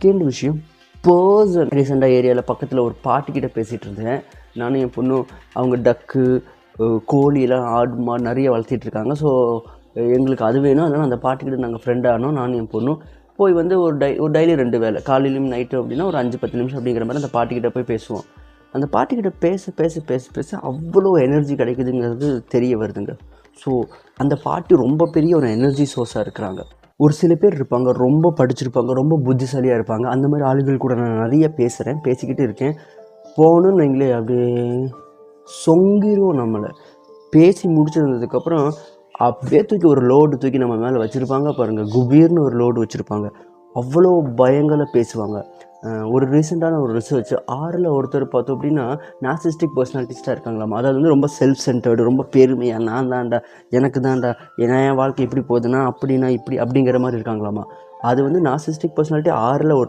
Second விஷயம் person ரீசெண்டாக ஏரியாவில் பக்கத்தில் ஒரு பாட்டிக்கிட்ட பேசிகிட்டு இருந்தேன். நானும் என் பொண்ணும் அவங்க டக்கு கோழியெலாம் கோழியெல்லாம் ஆடு மாடு நிறைய வளர்த்திட்டு இருக்காங்க. ஸோ எங்களுக்கு அது வேணும். அதனால் அந்த பாட்டிக்கிட்ட நாங்கள் ஃப்ரெண்ட் ஆனோம். நானும் என் பொண்ணும் போய் வந்து ஒரு டை ஒரு டெய்லி ரெண்டு வேலை. காலையிலையும் நைட்டு அப்படின்னா ஒரு அஞ்சு பத்து நிமிஷம் அப்படிங்கிற மாதிரி அந்த பாட்டிக்கிட்ட போய் பேசுவோம். அந்த பாட்டிக்கிட்ட பேச பேச பேச பேச அவ்வளோ எனர்ஜி கிடைக்குதுங்கிறது தெரிய வருதுங்க. ஸோ அந்த பாட்டி ரொம்ப பெரிய ஒரு எனர்ஜி சோர்ஸாக இருக்கிறாங்க. ஒரு சில பேர் இருப்பாங்க ரொம்ப படிச்சிருப்பாங்க ரொம்ப புத்திசாலியாக இருப்பாங்க. அந்த மாதிரி ஆளுகள் கூட நான் நிறைய பேசுகிறேன் பேசிக்கிட்டு இருக்கேன். போகணும்னு வைங்களே அப்படியே சொங்கிரும் நம்மளை. பேசி முடிச்சிருந்ததுக்கப்புறம் அப்படியே தூக்கி ஒரு லோடு தூக்கி நம்ம மேலே வச்சுருப்பாங்க. பாருங்கள் குபீர்னு ஒரு லோடு வச்சுருப்பாங்க. அவ்வளோ பயங்களை பேசுவாங்க. ஒரு ரீசெண்டான ஒரு ரிசர்ச் ஆறில் ஒருத்தர் பார்த்தோம் அப்படின்னா நாசிஸ்டிக் பர்சனாலிட்டிஸ்டாக இருக்காங்களாம். அதாவது வந்து ரொம்ப செல்ஃப் சென்டர்டு ரொம்ப பெருமையாக நான் தான்டா எனக்கு தான்டா ஏன்னா என் வாழ்க்கை இப்படி போகுதுன்னா அப்படின்னா இப்படி அப்படிங்கிற மாதிரி இருக்காங்களாமா. அது வந்து நாசிஸ்டிக் பர்சனாலிட்டி ஆறில் ஒரு